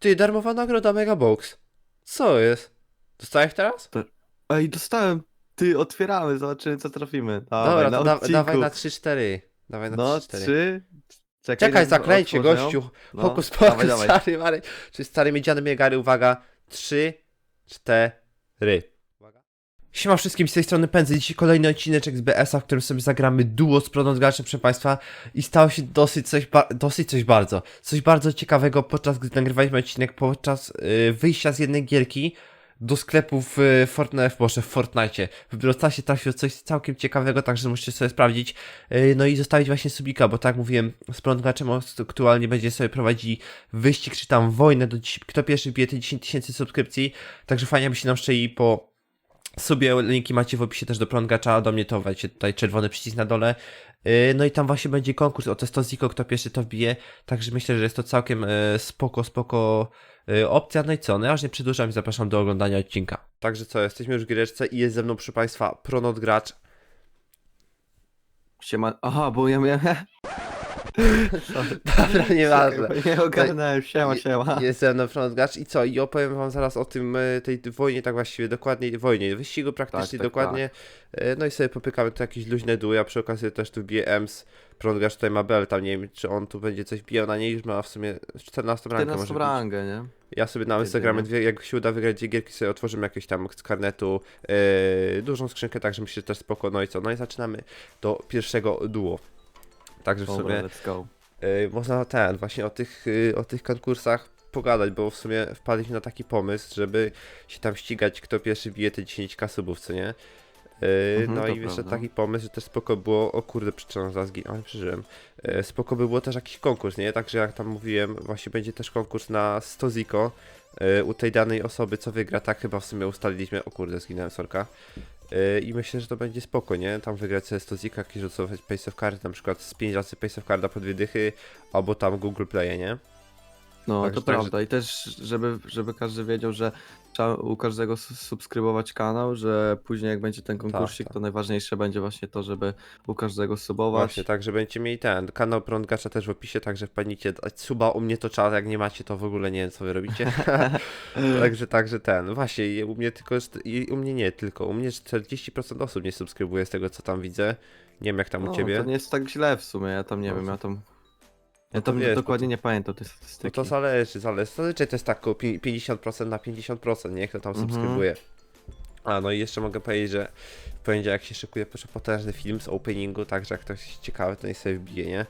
Ty, darmowa nagroda Megabox. Co jest? Dostałeś teraz? Ej, dostałem. Ty, otwieramy, zobaczymy co trafimy. Dawaj, Dobra, na to da, odcinku. dawaj na 3-4. Dawaj na No, 3-4. trzy. Czekaj, no, zaklęcie, otworzę ją. gościu. No, Hokus dawaj, pokus, dawaj. stary Marek. Czy stary miedziany miegary, uwaga. 3, 4. Siema wszystkim, z tej strony Pędzy. Dzisiaj kolejny odcineczek z BS-a, w którym sobie zagramy duo z pronozgraczem, proszę Państwa. I stało się dosyć coś, dosyć coś bardzo, coś bardzo ciekawego podczas gdy nagrywaliśmy odcinek, podczas yy, wyjścia z jednej gierki do sklepu w y, Fortnite, Boże, w Fortnite. W Brostasie trafiło coś całkiem ciekawego, także musicie sobie sprawdzić. Yy, No i zostawić właśnie subika, bo tak mówiłem, z prądkaczem aktualnie będzie sobie prowadzić wyścig, czy tam wojnę, do, kto pierwszy bije te 10 tysięcy subskrypcji, także fajnie by się nam szczeli po sobie linki macie w opisie też do prądgacza, do mnie to macie tutaj czerwony przycisk na dole. Yy, No i tam właśnie będzie konkurs o Testoziko, kto pierwszy to wbije, także myślę, że jest to całkiem yy, spoko, spoko yy, opcja. No i co, no ja już nie przedłużam i zapraszam do oglądania odcinka. Także co, jesteśmy już w giereczce i jest ze mną, proszę Państwa, Pronot Gracz. Siema. Aha, bo ja miałem... Dobra, nieważne. Nie ogarnąłem, siema, siema. Jest ze mną Pronot Gracz i co, i opowiem wam zaraz o tym, yy, tej wojnie, tak właściwie, dokładnie, wojnie, wyścigu praktycznie, tak, dokładnie. Yy, No i sobie popykamy tu jakieś luźne duły, ja przy okazji też tu biję Ems. Prądgacz tutaj ma Bel, tam nie wiem, czy on tu będzie coś bijał na niej, już ma w sumie 14 rankę 14 może bić. rangę, nie? Ja sobie na. Instagramie dwie, jak się uda wygrać dwie gierki, sobie otworzymy jakieś tam z karnetu yy, dużą skrzynkę, także myślę, że też spoko. No i co? No i zaczynamy do pierwszego duo. Także w sumie yy, można ten, właśnie o tych, yy, o tych konkursach pogadać, bo w sumie wpadliśmy na taki pomysł, żeby się tam ścigać, kto pierwszy bije te 10k subów, co nie? Yy, Mhm, no i jeszcze prawda. taki pomysł, że też spoko było, o kurde, przeczytam zaraz, gi- ale przeżyłem. Yy, spoko by było też jakiś konkurs, nie? Także jak tam mówiłem, właśnie będzie też konkurs na 100 ziko yy, u tej danej osoby, co wygra, tak chyba w sumie ustaliliśmy, o kurde, zginąłem, sorka. Yy, I myślę, że to będzie spoko, nie? Tam wygrać sobie 100 zika, jakieś rzucować Pace of Card, na przykład z 5 razy Pace of Carda po dwie dychy, albo tam Google Play, nie? No, Także- to prawda. I też, żeby, żeby każdy wiedział, że trzeba u każdego subskrybować kanał, że później jak będzie ten konkursik, tak. to najważniejsze będzie właśnie to, żeby u każdego subować. Właśnie, tak, że będziecie mieli ten kanał Prądgacza też w opisie, także wpadnijcie dać suba, u mnie to czas, jak nie macie to w ogóle nie wiem co wy robicie. także, także ten, właśnie u mnie tylko, jest- i u mnie nie tylko, u mnie 40% osób nie subskrybuje z tego co tam widzę, nie wiem jak tam no, u ciebie. To nie jest tak źle w sumie, ja tam nie No wiem, ja tam... No Ja to wiesz, bo dokładnie to- nie pamiętam tej No statystyki. to zależy, zależy, zazwyczaj to jest tak około pi- 50% na 50%, nie, kto tam Mhm. subskrybuje. A no i jeszcze mogę powiedzieć, że w poniedziałek się szykuje potężny film z openingu, także jak ktoś jest ciekawy, to niech sobie wbije, nie?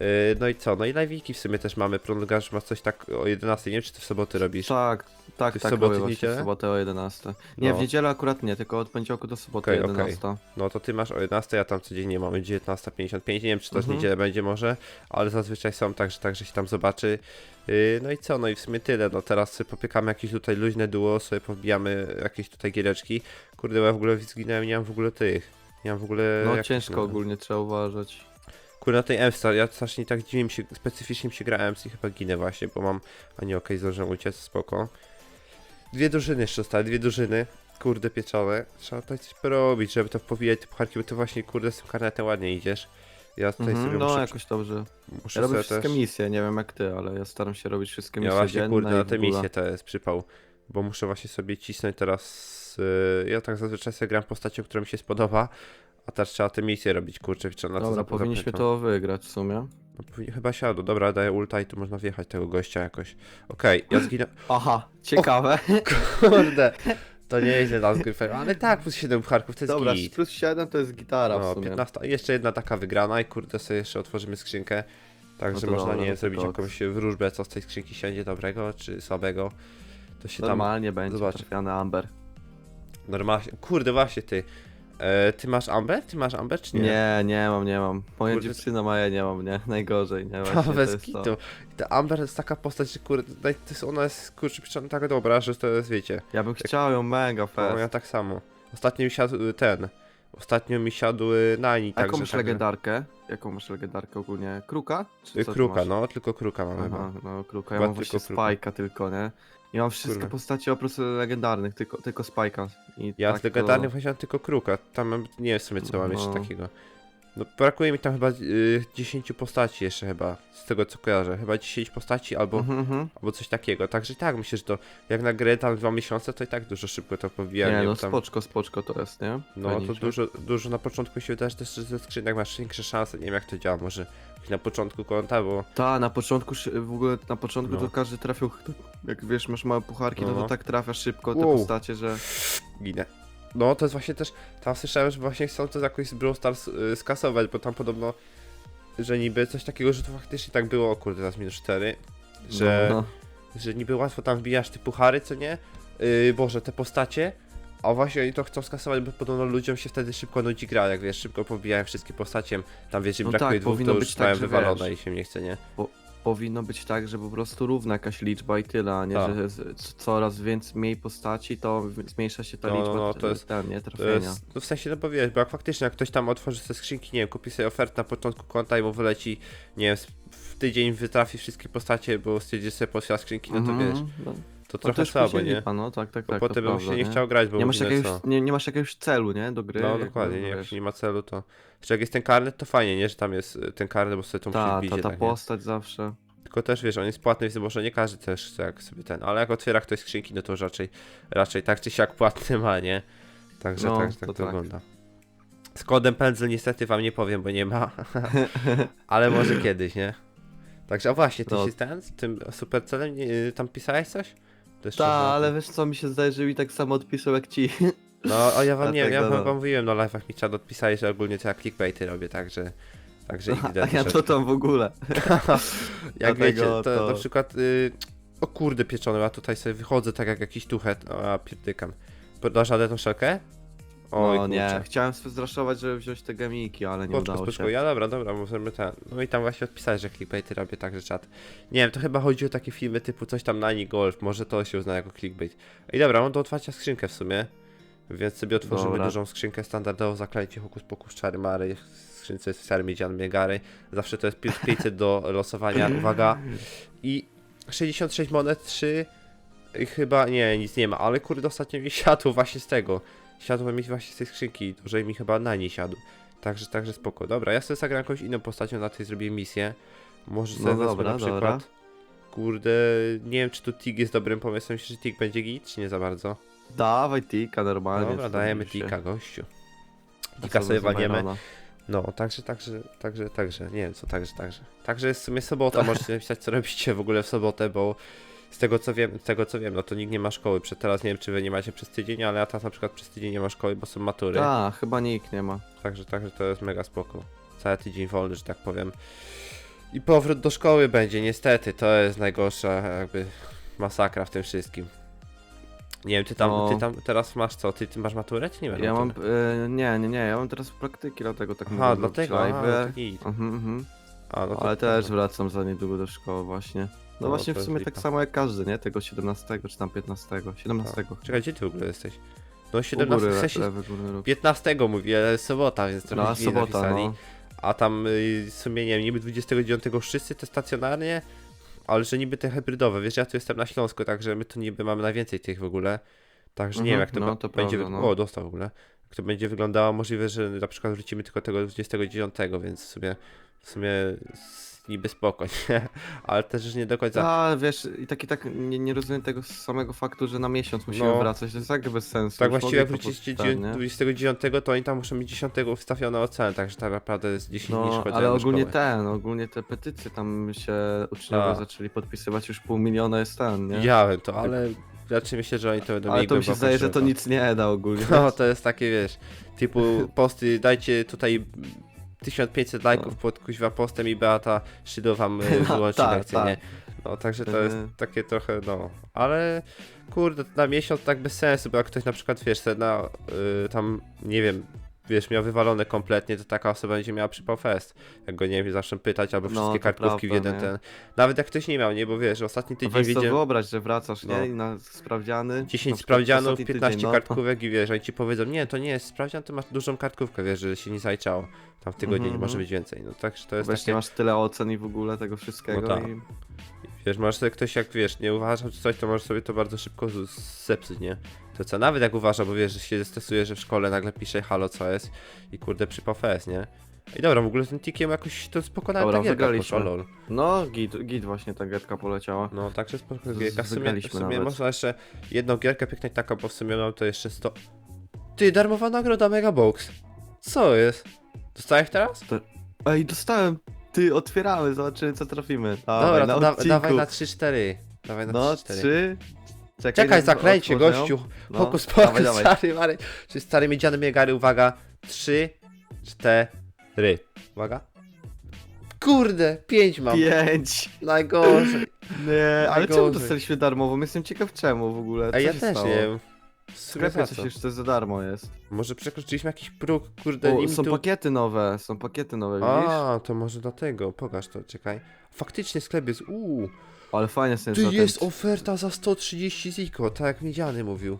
Yy, no i co? No i live'iki w sumie też mamy. Prolongaż ma coś tak o 11, nie wiem czy ty w soboty robisz. Tak, tak, w tak, soboty, robię właśnie niedzielę? w sobotę o 11. Nie, No. w niedzielę akurat nie, tylko od poniedziałku do soboty Okej, o okej. 11. No to ty masz o 11, ja tam codziennie mamy 19.55, nie wiem czy to w Mhm. niedzielę będzie może, ale zazwyczaj są, także, także się tam zobaczy. Yy, no i co, no i w sumie tyle, no teraz sobie popiekamy jakieś tutaj luźne duo, sobie powbijamy jakieś tutaj giereczki. Kurde, bo ja w ogóle zginąłem, nie mam w ogóle tych, nie mam w ogóle... No jak to się ciężko nazywa? ogólnie, trzeba uważać. Kurde, na tej Emstar, ja strasznie tak dziwnie mi się, specyficznie mi się gra Ems i chyba ginę właśnie, bo mam, a nie okej, zdążyłem uciec, spoko. Dwie drużyny jeszcze zostały, dwie drużyny, kurde pieczone, trzeba tutaj coś porobić, żeby to powijać te pucharki, bo ty właśnie, kurde, z tym karnetem ładnie idziesz. Ja tutaj Mhm, sobie no muszę, jakoś dobrze. muszę Ja robię sobie wszystkie też... misje, nie wiem jak ty, ale ja staram się robić wszystkie Ja misje właśnie, dzienne kurde, i na w te ogóle. misje to jest przypał, bo muszę właśnie sobie cisnąć teraz, yy, ja tak zazwyczaj sobie gram postacią, która mi się spodoba, a teraz trzeba te misje robić, kurczę, trzeba na to Dobra, powinniśmy to wygrać w sumie. No, chyba siadł. Dobra, daję ulta i tu można wjechać tego gościa jakoś. Okej, ja zginę. Aha, ciekawe. Kurde, to nie tam z gryfem, ale tak, plus 7 pucharków to jest Dobra, git. plus 7 to jest gitara w No, sumie. 15, jeszcze jedna taka wygrana i kurde sobie jeszcze otworzymy skrzynkę. Także No to można, dobra, nie wiem, to zrobić koks. jakąś wróżbę, co z tej skrzynki siądzie dobrego czy słabego. To się tam Normalnie będzie zobacz. trafiany Amber. normalnie... Kurde, właśnie ty. E, ty masz Amber? Ty masz Amber czy nie? Nie, nie mam, nie mam. Moja Kurde. dziewczyna ma, ja nie mam, nie? Najgorzej, nie? No, Właśnie to bez jest to. kitu. Ta Amber jest taka postać, że kurde, naj- to jest, ona jest kurczę przyczyn tak dobra, że to jest, wiecie... Ja bym chciał ją mega No, fest. ja tak samo. Ostatnio mi siadł y, ten. Ostatnio mi siadł y, Nani, A także... jaką masz także- legendarkę? Jaką masz legendarkę ogólnie? Kruka? Czy Y, co ty Kruka, masz? no, tylko Kruka mam Aha, chyba. no Kruka. Ja Chyba mam właśnie tylko Kruka. Spajka tylko, nie? I mam wszystkie Kurde. postacie oprócz legendarnych, tylko, tylko Spajka. I Ja tak z legendarnych właśnie mam tylko Kruka. Tam mam, nie wiem w sumie co mam jeszcze No. takiego. No brakuje mi tam chyba y, 10 postaci jeszcze chyba, z tego co kojarzę. Chyba 10 postaci albo, Mhm, mhm. albo coś takiego. Także tak, myślę, że to jak na grę tam dwa miesiące, to i tak dużo szybko to powija. Nie, no tam, spoczko, spoczko to jest, nie? No to dużo, dużo na początku się wydaje, że też ze skrzynek masz większe szanse. Nie wiem jak to działa, może na początku konta, bo Ta, na początku, w ogóle na początku No. to każdy trafił, jak wiesz, masz małe pucharki, no, No. to tak trafiasz szybko te Wow. postacie, że... ginę. No to jest właśnie też, tam słyszałem, że właśnie chcą to jakoś z Brawl Stars y, skasować, bo tam podobno, że niby coś takiego, że to faktycznie tak było, o kurde, teraz minus 4, że, No, no. że niby łatwo tam wbijasz te puchary, co nie? Yy, Boże, te postacie, a właśnie oni to chcą skasować, bo podobno ludziom się wtedy szybko nudzi gra, jak wiesz, szybko pobijają wszystkie postaciem, tam wiesz, im No brakuje tak, dwóch, to powinno już być tak, mają że wywalone wiesz. i się nie chce, nie? Powinno być tak, że po prostu równa jakaś liczba i tyle, a nie, Tak. że z- c- coraz więcej mniej postaci, to zmniejsza się ta No, no, liczba no, to jest- ten, nie, To trafienia. jest, no w sensie, no bo wiesz, bo jak faktycznie, jak ktoś tam otworzy te skrzynki, nie wiem, kupi sobie ofertę na początku konta i mu wyleci, nie wiem, w tydzień wytrafi wszystkie postacie, bo stwierdzi sobie posła skrzynki, no to Mhm, wiesz, no, to trochę też słabo, nie? lipa, No tak, tak, tak, potem bym się nie chciał grać, bo nie masz, mówię, jakiegoś, nie, nie masz jakiegoś celu, nie, do gry. No dokładnie, nie, jak nie ma celu, to... Jeszcze jak jest ten karnet, to fajnie, nie, że tam jest y, ten karnet, bo sobie to musisz Ta, wbić ta, ta jednak, nie? postać zawsze. Tylko też, wiesz, on jest płatny, więc może nie każdy też chce jak sobie ten, ale jak otwiera ktoś skrzynki, no to raczej, raczej tak czy siak płatny ma, nie? Także No, tak, tak to tak. wygląda. Z kodem pędzel niestety wam nie powiem, bo nie ma, ale może kiedyś, nie? Także, a właśnie, ty No. się ten, z tym supercelem, nie, tam pisałeś coś? Ta, że- ale wiesz co, mi się zdaje, że mi tak samo odpisał jak ci. No, a ja wam A nie wiem, tak, ja no, wam, no. wam mówiłem na live'ach mi czat odpisali, że ogólnie to ja clickbaity robię, także, także idę A ja troszeczkę. to tam w ogóle. Jak Dlatego wiecie, to, to- na przykład. Y, o kurde pieczone, ja tutaj sobie wychodzę tak jak jakiś tuchet. No, a pierdykam. Dasz radę tą szelkę? Oj, No nie, kurczę. chciałem zraszować, żeby wziąć te gamiki, ale nie Spoczko, udało spoczko. się. Ja dobra, dobra, możemy ten. No i tam właśnie odpisałeś, że clickbaity robię także czat. Nie wiem, to chyba chodzi o takie filmy typu coś tam na golf, może to się uzna jako clickbait. I dobra, mam do otwarcia skrzynkę w sumie. Więc sobie otworzymy Dobra. dużą skrzynkę standardowo, zaklejcie hokus pokus czary mary, w skrzynce jest ser miedzian miegary. Zawsze to jest 500 do losowania, uwaga. I 66 monet, 3 i chyba, nie, nic nie ma, ale kurde ostatnio mi siadło właśnie z tego. Siadło mi właśnie z tej skrzynki, że mi chyba na niej siadł. Także, także spoko. Dobra, ja sobie zagram jakąś inną postacią, na tej zrobię misję. Może sobie No dobra, na przykład... dobra. Kurde, nie wiem czy tu Tig jest dobrym pomysłem, myślę, że Tig będzie git, czy nie za bardzo? Dawaj tika normalnie. Dobra, dajemy Tika, gościu. Tika sobie. Byrona? No, także, także, także, także, nie wiem co, także, także. Także jest w sumie sobota, możecie napisać co robicie w ogóle w sobotę, bo z tego co wiem, z tego co wiem, no to nikt nie ma szkoły. Przed teraz nie wiem czy wy nie macie przez tydzień, ale ja teraz na przykład przez tydzień nie ma szkoły, bo są matury. Ta, chyba nikt nie ma. Także, także to jest mega spoko. Cały tydzień wolny, że tak powiem. I powrót do szkoły będzie, niestety, to jest najgorsza jakby masakra w tym wszystkim. Nie wiem, ty tam, No. ty tam teraz masz co? Ty, ty masz maturę, czy nie masz Ja mam, matury? e, nie, nie, nie, ja mam teraz praktyki, dlatego tak Aha, mówię, dlatego, aha, no to git. Mhm, mhm. A, no to, Ale też wracam za niedługo do szkoły właśnie. No, No, właśnie to w jest sumie lipa. tak samo jak każdy, nie? Tego 17 czy tam 15. 17. Czekaj, gdzie ty w ogóle jesteś? No U 17, góry, w sensie lewy górny róg. 15 mówię, ale sobota, więc trochę No, dziwnie sobota, napisali. no. A tam y, w sumie nie wiem, niby 29 wszyscy te stacjonarnie, ale że niby te hybrydowe. Wiesz, ja tu jestem na Śląsku, także my tu niby mamy najwięcej tych w ogóle. Także nie wiem, Mhm, jak to, no, be- to będzie. prawda, wy- no. O, dostał w ogóle. Jak to będzie wyglądało, możliwe, że na przykład wrócimy tylko tego 29, więc w sumie, w sumie s- niby spoko, nie? Ale też już nie do końca. A wiesz, i tak i tak nie, nie rozumiem tego samego faktu, że na miesiąc musimy No. wracać, to jest tak bez sensu. Tak Już właściwie jak mogli to wrócicie podstać, nie? 29, to oni tam muszą mieć 10 ustawione ocenę, także tak naprawdę jest 10 dni No, ale do ogólnie szkoły. ten, ogólnie te petycje tam się uczniowie Tak. zaczęli podpisywać, już pół miliona jest ten, nie? Widziałem to, ale raczej myślę, że oni to będą Ale mieli to mi się głęboko zdaje, że to nic nie da ogólnie. No to jest takie, wiesz, typu posty, dajcie tutaj 1500 lajków No. pod kuźwa postem i Beata Szydo wam y, No, wyłączy tak, lekcję, tak. nie? No także to jest Mhm. takie trochę, no, ale kurde, na miesiąc tak bez sensu, bo jak ktoś na przykład, wiesz, na y, tam, nie wiem, wiesz, miał wywalone kompletnie, to taka osoba będzie miała przypał fest. Jak go, nie wiem, zaczną pytać, albo No, wszystkie to kartkówki w prawda, jeden nie? ten. Nawet jak ktoś nie miał, nie, bo wiesz, ostatni tydzień Weź sobie widziałem... wyobraź, że wracasz, No. nie? I na sprawdziany. 10 na przykład sprawdzianów, ostatni 15 tydzień, no. kartkówek i wiesz, oni ci powiedzą, nie, to nie jest sprawdzian, to masz dużą kartkówkę, wiesz, że się nie zajczało. Tam w tygodniu Mhm, nie może mhm. być więcej. No także to jest Weź, takie, masz tyle ocen i w ogóle tego wszystkiego. No tak. i... wiesz, możesz sobie ktoś jak, wiesz, nie uważa czy coś, to może sobie to bardzo szybko z- zepsuć, nie? To co, nawet jak uważa, bo wiesz, że się stresuje, że w szkole nagle pisze halo, co jest i kurde przypał fest, nie? I dobra, w ogóle ten tikiem jakoś to spokojna Dobra, ta gierka wygraliśmy. poszła, lol. No, git, git właśnie ta getka poleciała. No, także spoko Z- gierka. W sumie, w wygraliśmy sumie nawet. można jeszcze jedną gierkę pyknąć taką, bo w sumie mam to jeszcze 100... Ty, darmowa nagroda Megabox. Co jest? Dostałeś teraz? Ej, dostałem! Ty, otwieramy, zobaczymy co trafimy. Dawaj, Dobra, na da, odcinku. dawaj na 3-4. Dawaj na No, 3-4. trzy. Czekaj, no, zakręcie, otworzę ją. gościu. No, Pokus, dawaj, pokus, dawaj. stary, Mary. Czy stary miedziany miegary, uwaga. 3, 4. Uwaga. Kurde, 5 mam. Pięć! Najgorzej. Nie, ale czemu Najgorzej. dostaliśmy darmową? Jestem ciekaw czemu w ogóle. Co Ej, ja się też stało? nie wiem. W sumie sklepie za coś co? jeszcze za darmo jest. Może przekroczyliśmy jakiś próg, kurde, O, limitu. są pakiety nowe, są pakiety nowe, widzisz? A, to może dlatego. Pokaż to, czekaj. Faktycznie sklep jest, uuu. Ale fajnie jest ten Tu zatem. jest oferta za 130 ziko, tak jak Miedziany mówił.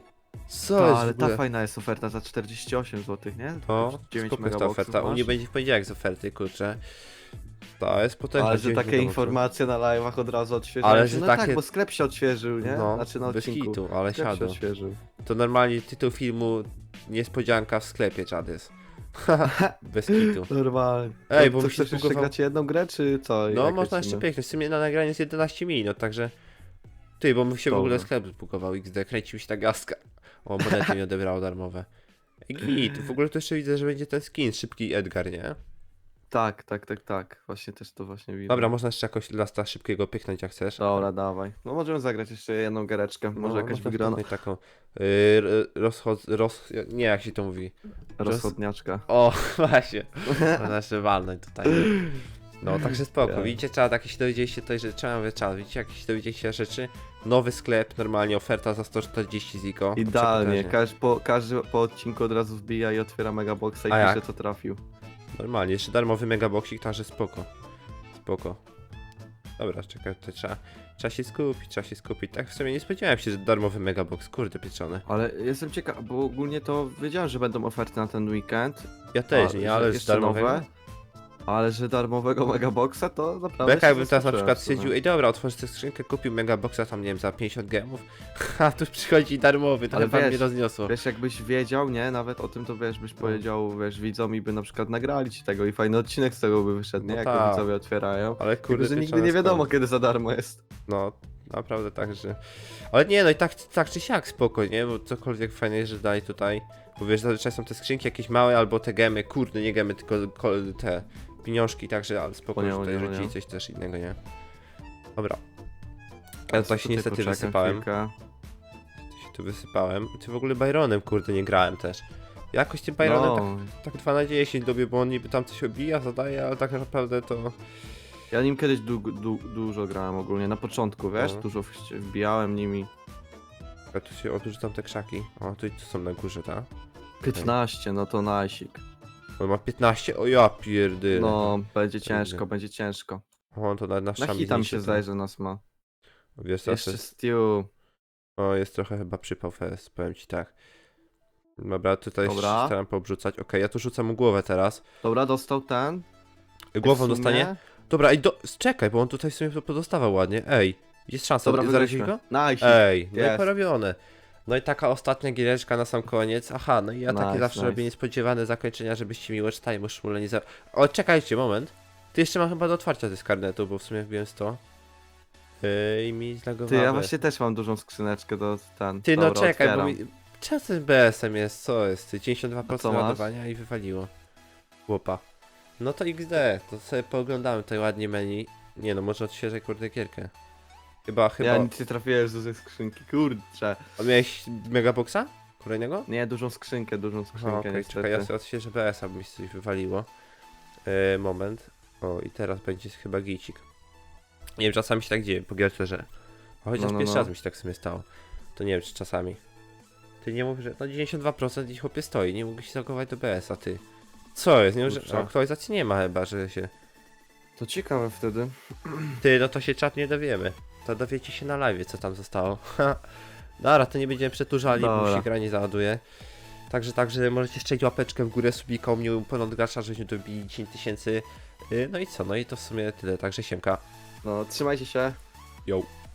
Co Ta, jest ale w ogóle? ta fajna jest oferta za 48 zł, nie? No, 9 skupmy ta megaboxów oferta. U masz. mnie będzie w poniedziałek z oferty, kurczę. To jest potężna Ale że 9 takie informacje na live'ach od razu odświeżają Ale się. że No takie- tak, bo sklep się odświeżył, nie? No, znaczy na bez odcinku. kitu, ale Sklep się siadło. odświeżył. To normalnie tytuł filmu Niespodzianka w sklepie, czadys. bez kitu. Normalnie. Ej, To- bo to mi się chcesz jeszcze zbugował- grać jedną grę, czy co? No, Jak można lecimy? jeszcze pięknie. W sumie na nagranie jest 11 minut, także... Ty, bo mi się w ogóle sklep zbugował XD, kręcił się ta gaska. O, monety mi odebrało darmowe. Ej, git, w ogóle to jeszcze widzę, że będzie ten skin, szybki Edgar, nie? Tak, tak, tak, tak. Właśnie też to właśnie widzę. Dobra, można jeszcze jakoś lasta szybkiego pyknąć jak chcesz. Dobra, dawaj. No możemy zagrać jeszcze jedną giereczkę, może No, jakaś można wygrana. taką yy, rozchod... Roz... Nie, jak się to mówi? Rozchodniaczka. O, właśnie. Można jeszcze walnąć tutaj. No, także spoko. Ja. Widzicie, czad, jakieś dowiedzieliście tutaj, że trzeba mówię, czad, widzicie, jakieś dowiedzieliście rzeczy. Nowy sklep, normalnie oferta za 140 ziko. Idealnie. Każdy po, każdy po odcinku od razu wbija i otwiera megaboxa i A pisze jak? co trafił. Normalnie, jeszcze darmowy megaboxik, także spoko. Spoko. Dobra, czekaj, tutaj trzeba, trzeba się skupić, trzeba się skupić. Tak w sumie nie spodziewałem się, że darmowy megabox, kurde pieczony. Ale jestem ciekaw, bo ogólnie to wiedziałem, że będą oferty na ten weekend. Ja też, A, nie, ale z jeszcze darmowego. nowe? Ale że darmowego megaboxa to naprawdę. Beka się jakbym teraz na zaskoczyłem przykład w sumie. stwierdził, ej dobra, otworzę tę skrzynkę, kupił megaboxa tam, nie wiem, za 50 gemów, a tu przychodzi darmowy, to Ale chyba mnie rozniosło. Wiesz, jakbyś wiedział, nie? Nawet o tym to wiesz, No. byś powiedział, wiesz, widzom i by na przykład nagrali ci tego i fajny odcinek z tego by wyszedł, nie? No Jak tak. to widzowie otwierają. Ale Kurde, kurde, że nigdy pieczone nie wiadomo, kiedy za darmo jest. No, naprawdę tak, że... Ale nie, no i tak, tak czy siak spoko, nie? Bo cokolwiek fajne jest, że dali tutaj. Bo wiesz, zazwyczaj są te skrzynki jakieś małe, albo te gemy, kurde, nie gemy, tylko ko- te pieniążki, także ale spoko, że Ponią, tutaj nie, rzucili nie. coś też innego, nie? Dobra. Ja tutaj się niestety poczekam wysypałem. chwilkę. się tu wysypałem. Ty w ogóle Byronem, kurde, nie grałem też. Jakoś tym Byronem No, tak, tak 2 na 10 lubię, bo on niby tam coś obija, zadaje, ale tak naprawdę to... ja nim kiedyś du du dużo grałem ogólnie, na początku, wiesz, No. dużo wbijałem nimi. Ja tu się odrzucam te krzaki. O, tu, tu są na górze, tak? 15, no to najsik. On ma 15, o ja pierdyle. No, będzie ciężko, będzie ciężko. O, to na, na Na hita mi się zdaje, że nas ma. Wiesz co, Jeszcze jest, Stew. o, jest trochę chyba przypał fest, powiem ci tak. Dobra, tutaj Dobra. się staram poobrzucać. Okej, ja tu rzucam mu głowę teraz. Dobra, dostał ten. Głową W sumie- dostanie? Dobra, i do... czekaj, bo on tutaj sobie to podostawał ładnie. Ej, jest szansa, Dobra, zarazić wygraliśmy. go? Nice. Ej, no i Jest. porobione. No i taka ostatnia giereczka na sam koniec. Aha, no i ja takie Nice, zawsze nice. robię niespodziewane zakończenia, żebyście mi watch time szmule nie za... O, czekajcie, moment. Ty jeszcze mam chyba do otwarcia z karnetu, bo w sumie wbiłem 100. Yy, I mi zlagowało. Ty, ja właśnie też mam dużą skrzyneczkę do ten. Ty, no Dobra, czekaj, otwieram. bo mi... Czemu z BS-em jest? Co jest? Ty, 92% A co masz? ładowania i wywaliło. Chłopa. No to XD, to sobie pooglądamy tutaj ładnie menu. Nie no, może odświeżę kurde gierkę. Chyba, chyba... Ja nic nie trafiłem z dużej skrzynki, kurczę. A miałeś Megaboxa? Kolejnego? Nie, dużą skrzynkę, dużą Aha, skrzynkę okej, niestety. czekaj, ja sobie odświeżę BS-a, bo mi coś wywaliło. E, moment. O, i teraz będzie chyba gicik. Nie wiem, czasami się tak dzieje, po gierce, że... O, chociaż No, no, pierwszy no. raz mi się tak w sumie stało. To nie wiem, czy czasami. Ty nie mówisz, że no 92% gdzieś chłopie stoi, nie mógł się zagować do BS-a, ty. Co jest? Nie wiem, że Kurczę. aktualizacji nie ma chyba, że się... To ciekawe wtedy. Ty, no to się czat nie dowiemy. To dowiecie się na live, co tam zostało. Dobra, to nie będziemy przeturzali, bo Dobra. się gra nie załaduje. Także, także możecie strzelić łapeczkę w górę, subika u mnie ponad gracza, żeśmy dobili 10 tysięcy. Yy, No i co, no i to w sumie tyle, także siemka. No, trzymajcie się. Yo.